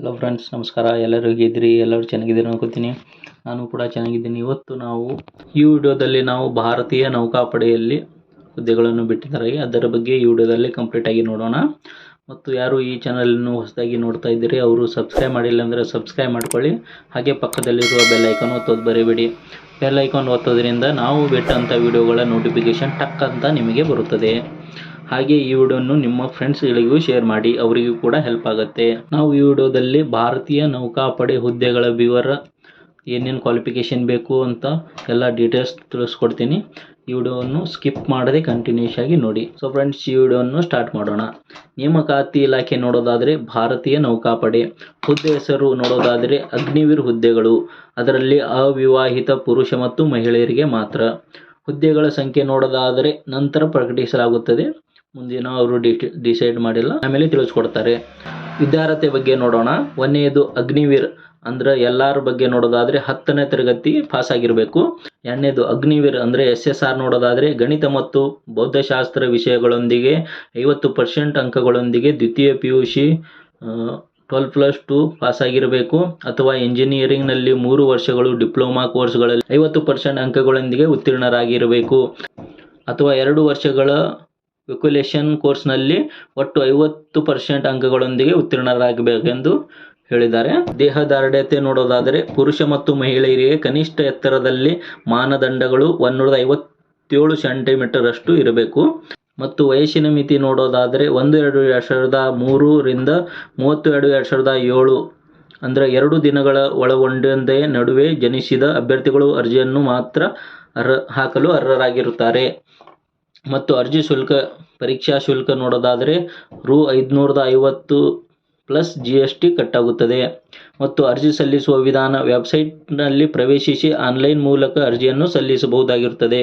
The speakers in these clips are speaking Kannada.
ಹಲೋ ಫ್ರೆಂಡ್ಸ್ ನಮಸ್ಕಾರ. ಎಲ್ಲರೂ ಹೇಗಿದ್ದೀರಿ? ಎಲ್ಲರೂ ಚೆನ್ನಾಗಿದ್ದೀರಿ ಅನ್ಕೋತೀನಿ. ನಾನು ಕೂಡ ಚೆನ್ನಾಗಿದ್ದೀನಿ. ಇವತ್ತು ನಾವು ಈ ವಿಡಿಯೋದಲ್ಲಿ ನಾವು ಭಾರತೀಯ ನೌಕಾಪಡೆಯಲ್ಲಿ ಹುದ್ದೆಗಳನ್ನು ಬಿಟ್ಟಿದ್ದಾರೆ. ಅದರ ಬಗ್ಗೆ ಈ ವಿಡಿಯೋದಲ್ಲಿ ಕಂಪ್ಲೀಟಾಗಿ ನೋಡೋಣ. ಮತ್ತು ಯಾರು ಈ ಚಾನಲನ್ನು ಹೊಸದಾಗಿ ನೋಡ್ತಾ ಇದ್ದೀರಿ, ಅವರು ಸಬ್ಸ್ಕ್ರೈಬ್ ಮಾಡಿಲ್ಲ ಅಂದರೆ ಸಬ್ಸ್ಕ್ರೈಬ್ ಮಾಡ್ಕೊಳ್ಳಿ. ಹಾಗೆ ಪಕ್ಕದಲ್ಲಿರುವ ಬೆಲ್ ಐಕಾನ್ ಒತ್ತೋದು ಬರೀಬೇಡಿ. ಬೆಲ್ ಐಕಾನ್ ಒತ್ತೋದ್ರಿಂದ ನಾವು ಬಿಟ್ಟಂಥ ವಿಡಿಯೋಗಳ ನೋಟಿಫಿಕೇಷನ್ ಟಕ್ ಅಂತ ನಿಮಗೆ ಬರುತ್ತದೆ. ಹಾಗೆ ಈ ವಿಡಿಯೋವನ್ನು ನಿಮ್ಮ ಫ್ರೆಂಡ್ಸ್ಗಳಿಗೂ ಶೇರ್ ಮಾಡಿ ಅವರಿಗೂ ಕೂಡ ಹೆಲ್ಪ್ ಆಗುತ್ತೆ. ನಾವು ಈ ವಿಡಿಯೋದಲ್ಲಿ ಭಾರತೀಯ ನೌಕಾಪಡೆ ಹುದ್ದೆಗಳ ವಿವರ, ಏನೇನು ಕ್ವಾಲಿಫಿಕೇಷನ್ ಬೇಕು ಅಂತ ಎಲ್ಲ ಡೀಟೇಲ್ಸ್ ತಿಳಿಸ್ಕೊಡ್ತೀನಿ. ಈ ವಿಡಿಯೋವನ್ನು ಸ್ಕಿಪ್ ಮಾಡದೆ ಕಂಟಿನ್ಯೂಸ್ ಆಗಿ ನೋಡಿ. ಸೊ ಫ್ರೆಂಡ್ಸ್ ಈ ವಿಡಿಯೋವನ್ನು ಸ್ಟಾರ್ಟ್ ಮಾಡೋಣ. ನೇಮಕಾತಿ ಇಲಾಖೆ ನೋಡೋದಾದರೆ ಭಾರತೀಯ ನೌಕಾಪಡೆ. ಹುದ್ದೆ ಹೆಸರು ನೋಡೋದಾದರೆ ಅಗ್ನಿವೀರ್ ಹುದ್ದೆಗಳು. ಅದರಲ್ಲಿ ಅವಿವಾಹಿತ ಪುರುಷ ಮತ್ತು ಮಹಿಳೆಯರಿಗೆ ಮಾತ್ರ. ಹುದ್ದೆಗಳ ಸಂಖ್ಯೆ ನೋಡೋದಾದರೆ ನಂತರ ಪ್ರಕಟಿಸಲಾಗುತ್ತದೆ. ಮುಂದಿನ ಅವರು ಡಿಸೈಡ್ ಮಾಡಿಲ್ಲ. ಆಮೇಲೆ ತಿಳಿಸ್ಕೊಡ್ತಾರೆ. ವಿದ್ಯಾರ್ಹತೆ ಬಗ್ಗೆ ನೋಡೋಣ. ಒಂದನೇದು ಅಗ್ನಿವೀರ್ ಅಂದ್ರೆ ಎಲ್ಲರ ಬಗ್ಗೆ ನೋಡೋದಾದ್ರೆ ಹತ್ತನೇ ತರಗತಿ ಪಾಸ್ ಆಗಿರಬೇಕು. ಎರಡನೇದು ಅಗ್ನಿವೀರ್ ಅಂದ್ರೆ ಎಸ್ ಎಸ್ ಆರ್ ನೋಡೋದಾದ್ರೆ ಗಣಿತ ಮತ್ತು ಬೌದ್ಧಶಾಸ್ತ್ರ ವಿಷಯಗಳೊಂದಿಗೆ ಐವತ್ತು ಪರ್ಸೆಂಟ್ ಅಂಕಗಳೊಂದಿಗೆ ದ್ವಿತೀಯ P U C twelve plus two pass ಆಗಿರಬೇಕು. ಅಥವಾ ಇಂಜಿನಿಯರಿಂಗ್ನಲ್ಲಿ ಮೂರು ವರ್ಷಗಳು ಡಿಪ್ಲೊಮಾ ಕೋರ್ಸ್ಗಳಲ್ಲಿ ಐವತ್ತು ಪರ್ಸೆಂಟ್ ಅಂಕಗಳೊಂದಿಗೆ ಉತ್ತೀರ್ಣರಾಗಿರಬೇಕು. ಅಥವಾ ಎರಡು ವರ್ಷಗಳ ವಿಕ್ಯುಲೇಷನ್ ಕೋರ್ಸ್ನಲ್ಲಿ ಒಟ್ಟು ಐವತ್ತು ಪರ್ಸೆಂಟ್ ಅಂಕಗಳೊಂದಿಗೆ ಉತ್ತೀರ್ಣರಾಗಬೇಕೆಂದು ಹೇಳಿದ್ದಾರೆ. ದೇಹದಾರ್ಢ್ಯತೆ ನೋಡೋದಾದರೆ ಪುರುಷ ಮತ್ತು ಮಹಿಳೆಯರಿಗೆ ಕನಿಷ್ಠ ಎತ್ತರದಲ್ಲಿ ಮಾನದಂಡಗಳು ಒಂದೂರ ಐವತ್ತೇಳು ಸೆಂಟಿಮೀಟರ್ ಅಷ್ಟು ಇರಬೇಕು. ಮತ್ತು ವಯಸ್ಸಿನ ಮಿತಿ ನೋಡೋದಾದರೆ ಒಂದು ಎರಡು ಎರಡು ಸಾವಿರದ ಮೂರರಿಂದ ಮೂವತ್ತು ಎರಡು ಎರಡು ಸಾವಿರದ ಏಳು ಅಂದರೆ ಎರಡು ದಿನಗಳ ಒಳಗೊಂಡಂತೆ ನಡುವೆ ಜನಿಸಿದ ಅಭ್ಯರ್ಥಿಗಳು ಅರ್ಜಿಯನ್ನು ಮಾತ್ರ ಅರ್ಹ ಹಾಕಲು ಅರ್ಹರಾಗಿರುತ್ತಾರೆ. ಮತ್ತು ಅರ್ಜಿ ಶುಲ್ಕ, ಪರೀಕ್ಷಾ ಶುಲ್ಕ ನೋಡೋದಾದರೆ ರು ಐದುನೂರದ ಐವತ್ತು ಪ್ಲಸ್ ಜಿ ಎಸ್ ಟಿ ಕಟ್ಟಾಗುತ್ತದೆ. ಮತ್ತು ಅರ್ಜಿ ಸಲ್ಲಿಸುವ ವಿಧಾನ ವೆಬ್ಸೈಟ್ನಲ್ಲಿ ಪ್ರವೇಶಿಸಿ ಆನ್ಲೈನ್ ಮೂಲಕ ಅರ್ಜಿಯನ್ನು ಸಲ್ಲಿಸಬಹುದಾಗಿರುತ್ತದೆ.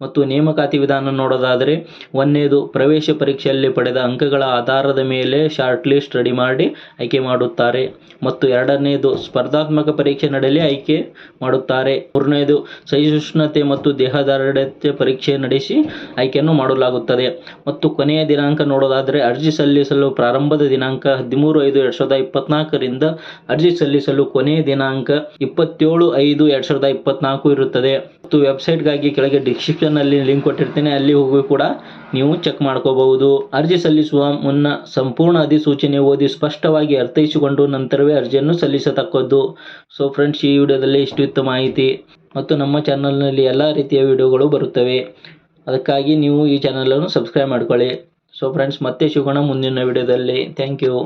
ಮತ್ತು ನೇಮಕಾತಿ ವಿಧಾನ ನೋಡೋದಾದರೆ, ಒಂದನೇದು ಪ್ರವೇಶ ಪರೀಕ್ಷೆಯಲ್ಲಿ ಪಡೆದ ಅಂಕಗಳ ಆಧಾರದ ಮೇಲೆ ಶಾರ್ಟ್ ಲಿಸ್ಟ್ ರೆಡಿ ಮಾಡಿ ಆಯ್ಕೆ ಮಾಡುತ್ತಾರೆ. ಮತ್ತು ಎರಡನೇದು ಸ್ಪರ್ಧಾತ್ಮಕ ಪರೀಕ್ಷೆ ನಡೆಯಲಿ ಆಯ್ಕೆ ಮಾಡುತ್ತಾರೆ. ಮೂರನೇದು ಸಹಿಷ್ಣುತೆ ಮತ್ತು ದೇಹದಾರ್ಢ್ಯತೆ ಪರೀಕ್ಷೆ ನಡೆಸಿ ಆಯ್ಕೆಯನ್ನು ಮಾಡಲಾಗುತ್ತದೆ. ಮತ್ತು ಕೊನೆಯ ದಿನಾಂಕ ನೋಡೋದಾದರೆ, ಅರ್ಜಿ ಸಲ್ಲಿಸಲು ಪ್ರಾರಂಭದ ದಿನಾಂಕ ಹದಿಮೂರು ಐದು ಎರಡು ಸಾವಿರದ ಇಪ್ಪತ್ನಾಲ್ಕರಿಂದ ಅರ್ಜಿ ಸಲ್ಲಿಸಲು ಕೊನೆಯ ದಿನಾಂಕ ಇಪ್ಪತ್ತೇಳು ಐದು ಎರಡು ಸಾವಿರದ ಇಪ್ಪತ್ನಾಲ್ಕು ಇರುತ್ತದೆ. ಮತ್ತು ವೆಬ್ಸೈಟ್ಗಾಗಿ ಕೆಳಗೆ ಡಿಸ್ಕ್ರಿಪ್ಷನ್ನಲ್ಲಿ ಲಿಂಕ್ ಕೊಟ್ಟಿರ್ತೀನಿ, ಅಲ್ಲಿ ಹೋಗಿ ಕೂಡ ನೀವು ಚೆಕ್ ಮಾಡ್ಕೋಬಹುದು. ಅರ್ಜಿ ಸಲ್ಲಿಸುವ ಮುನ್ನ ಸಂಪೂರ್ಣ ಅಧಿಸೂಚನೆ ಓದಿ ಸ್ಪಷ್ಟವಾಗಿ ಅರ್ಥೈಸಿಕೊಂಡು ನಂತರವೇ ಅರ್ಜಿಯನ್ನು ಸಲ್ಲಿಸತಕ್ಕದ್ದು. ಸೊ ಫ್ರೆಂಡ್ಸ್ ಈ ವಿಡಿಯೋದಲ್ಲಿ ಇಷ್ಟು ಇತ್ತು ಮಾಹಿತಿ. ಮತ್ತು ನಮ್ಮ ಚಾನಲ್ನಲ್ಲಿ ಎಲ್ಲ ರೀತಿಯ ವಿಡಿಯೋಗಳು ಬರುತ್ತವೆ. ಅದಕ್ಕಾಗಿ ನೀವು ಈ ಚಾನಲನ್ನು ಸಬ್ಸ್ಕ್ರೈಬ್ ಮಾಡ್ಕೊಳ್ಳಿ. ಸೊ ಫ್ರೆಂಡ್ಸ್ ಮತ್ತೆ ಸಿಗೋಣ ಮುಂದಿನ ವಿಡಿಯೋದಲ್ಲಿ. Thank you